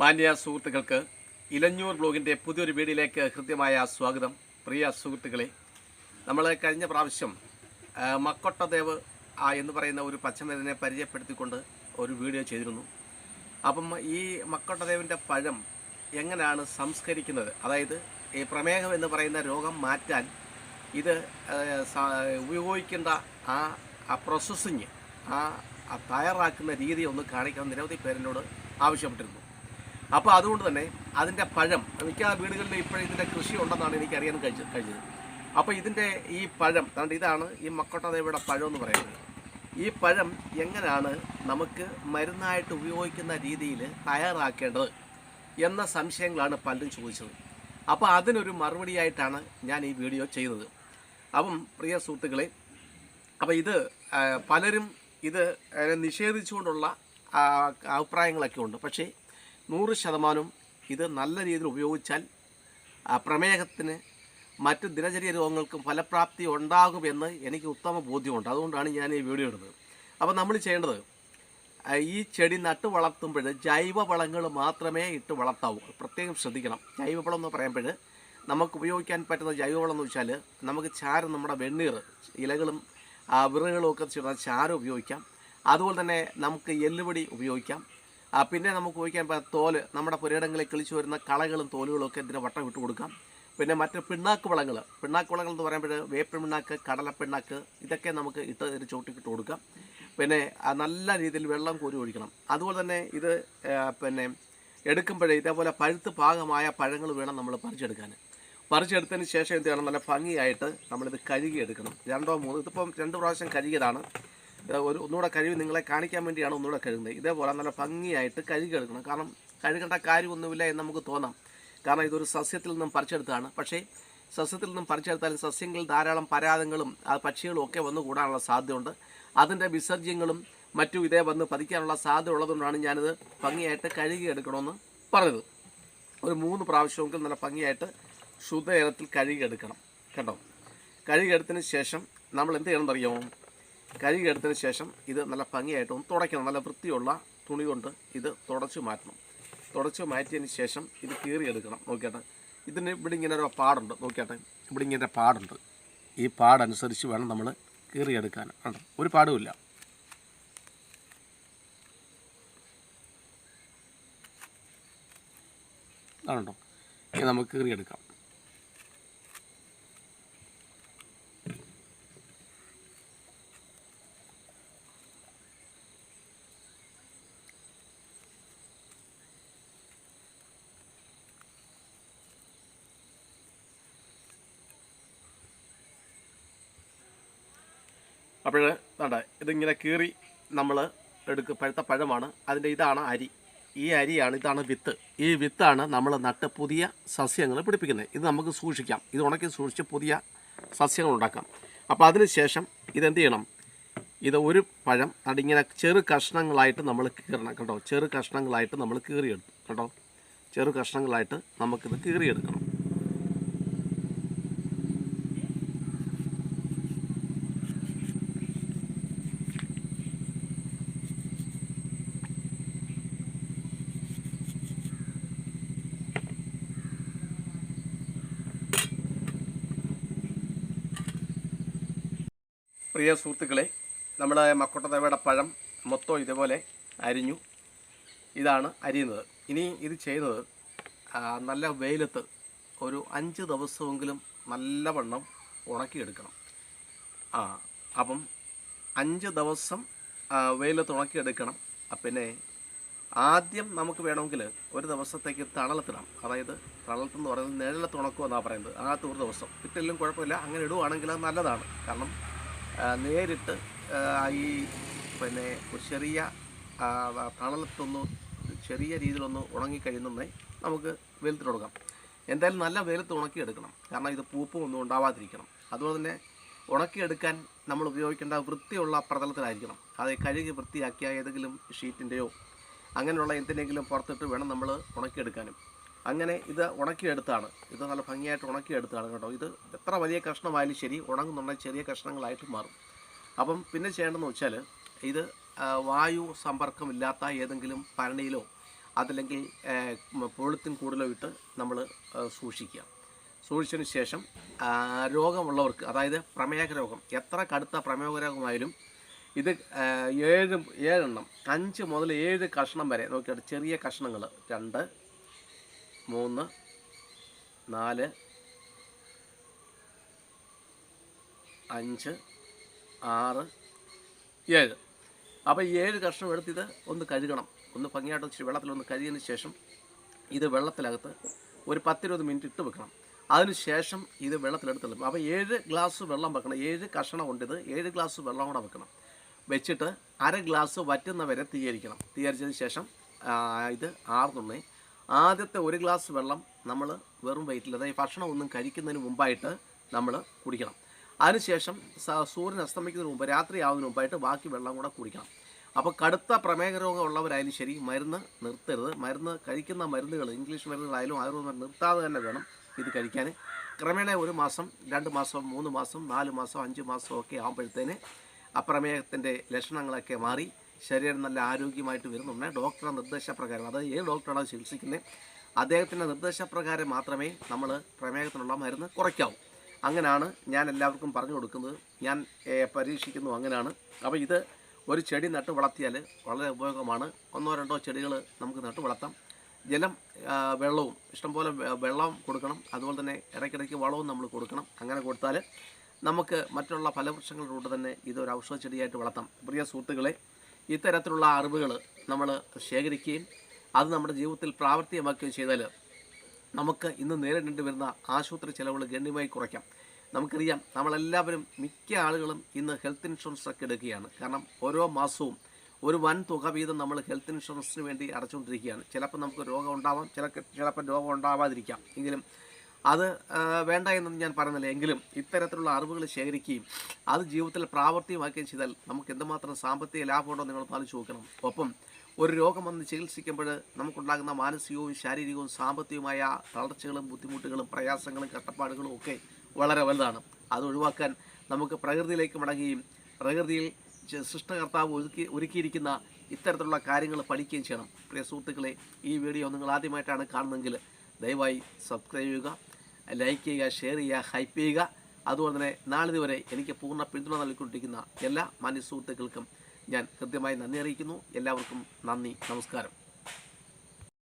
മാന്യ സുഹൃത്തുക്കൾക്ക് ഇലഞ്ഞൂർ ബ്ലോഗിന്റെ പുതിയൊരു വീഡിയോയിലേക്ക് ഹൃദ്യമായ സ്വാഗതം. പ്രിയ സുഹൃത്തുക്കളെ നമ്മൾ കഴിഞ്ഞ പ്രാവശ്യം മക്കൊട്ടദേവ് എന്ന് പറയുന്ന ഒരു പച്ചമരുന്നിനെ പരിചയപ്പെടുത്തിക്കൊണ്ട് ഒരു വീഡിയോ ചെയ്തിരുന്നു. അപ്പം ഈ മക്കൊട്ടദേവിന്റെ പഴം എങ്ങനെയാണ് സംസ്കരിക്കുന്നത്? അതായത് ഈ പ്രമേഹം എന്ന് പറയുന്ന രോഗം മാറ്റാൻ ഇത് ഉപയോഗിക്കേണ്ട ആ ആ പ്രോസസ്സിങ് ആ തയ്യാറാക്കുന്ന രീതി ഒന്ന് കാണിക്കാൻ നിരവധി പേരിനോട് ആവശ്യപ്പെട്ടിരുന്നു. അപ്പോൾ അതുകൊണ്ട് തന്നെ അതിന്റെ പഴം മിക്ക വീടുകളിൽ ഇപ്പോഴും ഇതിന്റെ കൃഷി ഉണ്ടെന്നാണ് എനിക്ക് അറിയാൻ കഴിച്ചത് കഴിഞ്ഞത്. അപ്പോൾ ഇതിന്റെ ഈ പഴം അതുകൊണ്ട് ഇതാണ് ഈ മക്കോട്ടദേവിയുടെ പഴം എന്ന് പറയുന്നത്. ഈ പഴം എങ്ങനെയാണ് നമുക്ക് മരുന്നായിട്ട് ഉപയോഗിക്കുന്ന രീതിയിൽ തയ്യാറാക്കേണ്ടത് എന്ന സംശയങ്ങളാണ് പലരും ചോദിച്ചത്. അപ്പോൾ അതിനൊരു മറുപടിയായിട്ടാണ് ഞാൻ ഈ വീഡിയോ ചെയ്തത് അപ്പം പ്രിയ സുഹൃത്തുക്കളെ അപ്പോൾ ഇത് പലരും ഇത് നിഷേധിച്ചുകൊണ്ടുള്ള അഭിപ്രായങ്ങളൊക്കെ ഉണ്ട്. പക്ഷേ നൂറ് ശതമാനവും ഇത് നല്ല രീതിയിൽ ഉപയോഗിച്ചാൽ പ്രമേഹത്തിന് മറ്റ് ദിനചര്യ രോഗങ്ങൾക്കും ഫലപ്രാപ്തി ഉണ്ടാകുമെന്ന് എനിക്ക് ഉത്തമ ബോധ്യമുണ്ട്. അതുകൊണ്ടാണ് ഞാൻ ഈ വീഡിയോ ഇടുന്നത്. അപ്പോൾ നമ്മൾ ചെയ്യേണ്ടത് ഈ ചെടി നട്ട് വളർത്തുമ്പോൾ ജൈവ വളങ്ങൾ മാത്രമേ ഇട്ട് വളർത്താവൂ. പ്രത്യേകം ശ്രദ്ധിക്കണം. ജൈവവളം എന്ന് പറയുമ്പോൾ നമുക്ക് ഉപയോഗിക്കാൻ പറ്റുന്ന ജൈവവളം എന്ന് വെച്ചാൽ നമുക്ക് ചാരം നമ്മുടെ വെണ്ണീർ ഇലകളും വിറകളും ഒക്കെ ചേർന്ന ചാരം ഉപയോഗിക്കാം. അതുപോലെ തന്നെ നമുക്ക് എല്ലുപൊടി ഉപയോഗിക്കാം. പിന്നെ നമുക്ക് പറ്റുന്ന തോൽ നമ്മുടെ പുരയിടങ്ങളിൽ കിളിച്ചു വരുന്ന കളകളും തോലുകളും ഒക്കെ ഇതിന് വട്ടം ഇട്ട് കൊടുക്കാം? പിന്നെ മറ്റ് പിണ്ണാക്ക് വളങ്ങൾ പിണ്ണാക്ക് വളങ്ങൾ എന്ന് പറയുമ്പോൾ വേപ്പ് പിണ്ണാക്ക് കടല പിണ്ണാക്ക് ഇതൊക്കെ നമുക്ക് ഇട്ട് ഒരു ചോട്ടിക്കിട്ട് കൊടുക്കാം. പിന്നെ നല്ല രീതിയിൽ വെള്ളം കോരി ഒഴിക്കണം. അതുപോലെ തന്നെ ഇത് പിന്നെ എടുക്കുമ്പോഴേ ഇതേപോലെ പഴുത്ത് പാകമായ പഴങ്ങൾ വേണം നമ്മൾ പറിച്ചെടുക്കാൻ. പറിച്ചെടുത്തതിന് ശേഷം എന്ത് ചെയ്യണം? നല്ല ഭംഗിയായിട്ട് നമ്മളിത് കഴുകിയെടുക്കണം. രണ്ടോ മൂന്നോ ഇതിപ്പം രണ്ട് പ്രാവശ്യം കഴുകിയതാണ്. ഒരു ഒന്നുകൂടെ കഴിവ് നിങ്ങളെ കാണിക്കാൻ വേണ്ടിയാണ് ഒന്നുകൂടെ കഴുകുന്നത്. ഇതേപോലെ നല്ല ഭംഗിയായിട്ട് കഴുകിയെടുക്കണം കാരണം കഴുകേണ്ട കാര്യമൊന്നുമില്ല എന്ന് നമുക്ക് തോന്നാം. കാരണം ഇതൊരു സസ്യത്തിൽ നിന്നും പറിച്ചെടുത്താണ് പക്ഷേ സസ്യത്തിൽ നിന്നും പറിച്ചെടുത്താൽ സസ്യങ്ങളിൽ ധാരാളം പരാതങ്ങളും ആ പക്ഷികളും ഒക്കെ വന്നു കൂടാനുള്ള സാധ്യതയുണ്ട്. അതിന്റെ വിസർജ്യങ്ങളും മറ്റും ഇതേ വന്ന് പതിക്കാനുള്ള സാധ്യത ഉള്ളതുകൊണ്ടാണ് ഞാനിത് ഭംഗിയായിട്ട് കഴുകിയെടുക്കണമെന്ന് പറഞ്ഞത്. ഒരു മൂന്ന് പ്രാവശ്യമെങ്കിലും നല്ല ഭംഗിയായിട്ട് ശുദ്ധ ഏലത്തിൽ കഴുകിയെടുക്കണം കേട്ടോ? കഴുകിയെടുത്തതിന് ശേഷം നമ്മൾ എന്ത് ചെയ്യണം അറിയാമോ? കഴുകിയെടുത്തതിന് ശേഷം ഇത് നല്ല ഭംഗിയായിട്ട് ഒന്ന് തുടയ്ക്കണം. നല്ല വൃത്തിയുള്ള തുണി കൊണ്ട് ഇത് തുടച്ചു മാറ്റണം. തുടച്ചു മാറ്റിയതിന് ശേഷം ഇത് കീറിയെടുക്കണം. നോക്കിയാട്ടെ. ഇതിന് ഇവിടെ ഇങ്ങനെ ഒരു പാടുണ്ട്. നോക്കിയാട്ടെ. ഇവിടെ ഇങ്ങനെ പാടുണ്ട്. ഈ പാടനുസരിച്ച് വേണം നമ്മൾ കീറിയെടുക്കാൻ. കണ്ടോ? ഒരു പാടുമില്ല അതുണ്ടോ ഇനി നമുക്ക് കീറിയെടുക്കാം. അപ്പോൾ വേണ്ട ഇതിങ്ങനെ കീറി നമ്മൾ എടുക്ക പഴുത്ത പഴമാണ്. അതിന്റെ ഇതാണ് അരി. ഈ അരിയാണ് ഇതാണ് വിത്ത്. ഈ വിത്താണ് നമ്മൾ നട്ട് പുതിയ സസ്യങ്ങൾ പിടിപ്പിക്കുന്നത്. ഇത് നമുക്ക് സൂക്ഷിക്കാം. ഇത് ഉണക്കി സൂക്ഷിച്ച് പുതിയ സസ്യങ്ങൾ ഉണ്ടാക്കാം. അപ്പോൾ അതിന് ശേഷം ഇതെന്ത് ചെയ്യണം? ഇത് ഒരു പഴം അതിങ്ങനെ ചെറു കഷ്ണങ്ങളായിട്ട് നമ്മൾ കീറണം കേട്ടോ. ചെറു കഷ്ണങ്ങളായിട്ട് നമ്മൾ കീറിയെടുക്കും കേട്ടോ. ചെറു കഷ്ണങ്ങളായിട്ട് നമുക്കിത് കീറിയെടുക്കണം. പ്രിയ സുഹൃത്തുക്കളെ നമ്മുടെ മക്കോട്ടതവയുടെ പഴം മൊത്തം ഇതേപോലെ അരിഞ്ഞു. ഇതാണ് അരിയുന്നത്. ഇനി ഇത് ചെയ്യുന്നത് നല്ല വെയിലത്ത് ഒരു അഞ്ച് ദിവസമെങ്കിലും നല്ലവണ്ണം ഉണക്കിയെടുക്കണം. ആ അപ്പം അഞ്ച് ദിവസം വെയിലത്ത് ഉണക്കിയെടുക്കണം. പിന്നെ ആദ്യം നമുക്ക് വേണമെങ്കിൽ ഒരു ദിവസത്തേക്ക് തണലത്തിടാം. അതായത് തണലത്തെന്ന് പറയുന്നത് നിഴലത്ത് ഉണക്കുമെന്നാണ് പറയുന്നത്. ആദ്യത്തെ ഒരു ദിവസം. ഇട്ടെല്ലാം കുഴപ്പമില്ല. അങ്ങനെ ഇടുവാണെങ്കിൽ അത് നല്ലതാണ്. കാരണം നേരിട്ട് ഈ പിന്നെ ഒരു ചെറിയ തണലത്തൊന്ന് ചെറിയ രീതിയിലൊന്ന് ഉണങ്ങിക്കഴിയുന്നേ നമുക്ക് വെയിലത്ത് കൊടുക്കാം എന്തായാലും നല്ല വെയിലത്ത് ഉണക്കിയെടുക്കണം. കാരണം ഇത് പൂപ്പും ഒന്നും ഉണ്ടാവാതിരിക്കണം. അതുപോലെ തന്നെ ഉണക്കിയെടുക്കാൻ നമ്മൾ ഉപയോഗിക്കേണ്ട വൃത്തിയുള്ള പ്രതലത്തിലായിരിക്കണം. അത് കഴുകി വൃത്തിയാക്കിയ ഏതെങ്കിലും ഷീറ്റിന്റെയോ അങ്ങനെയുള്ള എന്തിനെങ്കിലും പുറത്തിട്ട് വേണം നമ്മൾ ഉണക്കിയെടുക്കാനും. അങ്ങനെ ഇത് ഉണക്കിയെടുത്താണ്. ഇത് നല്ല ഭംഗിയായിട്ട് ഉണക്കിയെടുത്താണ് കേട്ടോ. ഇത് എത്ര വലിയ കഷ്ണമായാലും ശരി ഉണങ്ങുന്നുണ്ടെങ്കിൽ ചെറിയ കഷ്ണങ്ങളായിട്ട് മാറും. അപ്പം പിന്നെ ചെയ്യേണ്ടതെന്ന് വെച്ചാൽ ഇത് വായു സമ്പർക്കമില്ലാത്ത ഏതെങ്കിലും പരണിയിലോ അതല്ലെങ്കിൽ പൊളിത്തിൻ കൂടിലോ ഇട്ട് നമ്മൾ സൂക്ഷിക്കുക. സൂക്ഷിച്ചതിന് ശേഷം രോഗമുള്ളവർക്ക് അതായത് പ്രമേഹ രോഗം എത്ര കടുത്ത പ്രമേഹ രോഗമായാലും ഇത് ഏഴ് ഏഴെണ്ണം അഞ്ച് മുതൽ ഏഴ് കഷ്ണം വരെ നോക്കിയിട്ട് ചെറിയ കഷ്ണങ്ങൾ രണ്ട് മൂന്ന് നാല് അഞ്ച് ആറ് ഏഴ്. അപ്പോൾ ഏഴ് കഷ്ണം എടുത്ത് ഇത് ഒന്ന് കഴുകണം. ഒന്ന് ഭംഗിയായിട്ട് ഇച്ചിരി വെള്ളത്തിലൊന്ന് കഴുകിയതിന് ശേഷം ഇത് വെള്ളത്തിലകത്ത് ഒരു പത്തിരുപത് മിനിറ്റ് ഇട്ട് വെക്കണം. അതിന് ശേഷം ഇത് വെള്ളത്തിലെടുത്തുള്ളൂ അപ്പോൾ ഏഴ് ഗ്ലാസ് വെള്ളം വെക്കണം. ഏഴ് കഷണം ഉണ്ട് ഇത് ഏഴ് ഗ്ലാസ് വെള്ളം കൂടെ വെക്കണം. വെച്ചിട്ട് അര ഗ്ലാസ് വറ്റുന്നവരെ തീയരിക്കണം. തീയരിച്ചതിന് ശേഷം ഇത് ആർന്നുണ്ണേ ആദ്യത്തെ ഒരു ഗ്ലാസ് വെള്ളം നമ്മൾ വെറും വയറ്റിൽ അതായത് ഭക്ഷണം ഒന്നും കഴിക്കുന്നതിന് മുമ്പായിട്ട് നമ്മൾ കുടിക്കണം. അതിനുശേഷം സൂര്യൻ അസ്തമിക്കുന്നതിന് മുമ്പ് രാത്രി ആവുന്നതിന് മുമ്പായിട്ട് ബാക്കി വെള്ളം കൂടെ കുടിക്കണം. അപ്പോൾ കടുത്ത പ്രമേഹ രോഗം ഉള്ളവരായാലും ശരി മരുന്ന് നിർത്തരുത്. മരുന്ന് കഴിക്കുന്ന മരുന്നുകൾ ഇംഗ്ലീഷ് മരുന്നുകളായാലും ആയുർവേദ നിർത്താതെ തന്നെ വേണം ഇത് കഴിക്കാൻ ക്രമേണ ഒരു മാസം രണ്ട് മാസം മൂന്ന് മാസം നാല് മാസം അഞ്ച് മാസം ഒക്കെ ആകുമ്പോഴത്തേന് അപ്രമേഹത്തിന്റെ ലക്ഷണങ്ങളൊക്കെ മാറി. ശരീരം നല്ല ആരോഗ്യമായിട്ട് വരുന്നുണ്ട്. ഡോക്ടറുടെ നിർദ്ദേശപ്രകാരം അതായത് ഏത് ഡോക്ടറാണ് ചികിത്സിക്കുന്നത് അദ്ദേഹത്തിന്റെ നിർദ്ദേശപ്രകാരം മാത്രമേ നമ്മൾ പ്രമേഹത്തിനുള്ള മരുന്ന് കുറയ്ക്കാവൂ. അങ്ങനെയാണ് ഞാൻ എല്ലാവർക്കും പറഞ്ഞു കൊടുക്കുന്നത്. ഞാൻ പരീക്ഷിക്കുന്നു അങ്ങനെയാണ്. അപ്പോൾ ഇത് ഒരു ചെടി നട്ട് വളർത്തിയാൽ വളരെ ഉപയോഗമാണ്. ഒന്നോ രണ്ടോ ചെടികൾ നമുക്ക് നട്ട് വളർത്താം. ജലം വെള്ളവും ഇഷ്ടംപോലെ വെള്ളം കൊടുക്കണം. അതുപോലെ തന്നെ ഇടയ്ക്കിടയ്ക്ക് വളവും നമ്മൾ കൊടുക്കണം. അങ്ങനെ കൊടുത്താൽ നമുക്ക് മറ്റുള്ള ഫലവൃക്ഷങ്ങളുടെ കൂടെ തന്നെ ഇതൊരു ഔഷധ ചെടിയായിട്ട് വളർത്താം. പ്രിയ സുഹൃത്തുക്കളെ ഇത്തരത്തിലുള്ള അറിവുകൾ നമ്മൾ ശേഖരിക്കുകയും അത് നമ്മുടെ ജീവിതത്തിൽ പ്രാവർത്തികമാക്കുകയും ചെയ്താൽ നമുക്ക് ഇന്ന് നേരിടേണ്ടി വരുന്ന ആശുപത്രി ചെലവുകൾ ഗണ്യമായി കുറയ്ക്കാം. നമുക്കറിയാം നമ്മളെല്ലാവരും മിക്ക ആളുകളും ഇന്ന് ഹെൽത്ത് ഇൻഷുറൻസ് ഒക്കെ എടുക്കുകയാണ്. കാരണം ഓരോ മാസവും ഒരു വൻ തുക വീതം നമ്മൾ ഹെൽത്ത് ഇൻഷുറൻസിന് വേണ്ടി അടച്ചുകൊണ്ടിരിക്കുകയാണ്. ചിലപ്പോൾ നമുക്ക് രോഗം ഉണ്ടാവാം ചില ചിലപ്പോൾ രോഗം ഉണ്ടാവാതിരിക്കാം. എങ്കിലും അത് വേണ്ട എന്നൊന്നും ഞാൻ പറയുന്നില്ല. എങ്കിലും ഇത്തരത്തിലുള്ള അറിവുകൾ ശേഖരിക്കുകയും അത് ജീവിതത്തിൽ പ്രാവർത്തികമാക്കുകയും ചെയ്താൽ നമുക്ക് എന്തുമാത്രം സാമ്പത്തിക ലാഭമുണ്ടോ നിങ്ങൾ പാലിച്ചു നോക്കണം. ഒപ്പം ഒരു രോഗം വന്ന് ചികിത്സിക്കുമ്പോൾ നമുക്കുണ്ടാകുന്ന മാനസികവും ശാരീരികവും സാമ്പത്തികവുമായ തളർച്ചകളും ബുദ്ധിമുട്ടുകളും പ്രയാസങ്ങളും കഷ്ടപ്പാടുകളും ഒക്കെ വളരെ വലുതാണ്. അത് ഒഴിവാക്കാൻ നമുക്ക് പ്രകൃതിയിലേക്ക് മടങ്ങുകയും പ്രകൃതിയിൽ സൃഷ്ടകർത്താവ് ഒരുക്കി ഒരുക്കിയിരിക്കുന്ന ഇത്തരത്തിലുള്ള കാര്യങ്ങൾ പഠിക്കുകയും ചെയ്യണം. പ്രിയ സുഹൃത്തുക്കളെ ഈ വീഡിയോ നിങ്ങൾ ആദ്യമായിട്ടാണ് കാണുന്നതെങ്കിൽ ദയവായി സബ്സ്ക്രൈബ് ചെയ്യുക. ലൈക്ക് ചെയ്യുക ഷെയർ ചെയ്യുക ഹൈപ്പ് ചെയ്യുക. അതുപോലെ തന്നെ നാളെ ഇതുവരെ എനിക്ക് പൂർണ പിന്തുണ നൽകിക്കൊണ്ടിരിക്കുന്ന എല്ലാ മാന്യ സുഹൃത്തുക്കൾക്കും ഞാൻ കൃത്യമായി നന്ദി അറിയിക്കുന്നു. എല്ലാവർക്കും നന്ദി നമസ്കാരം.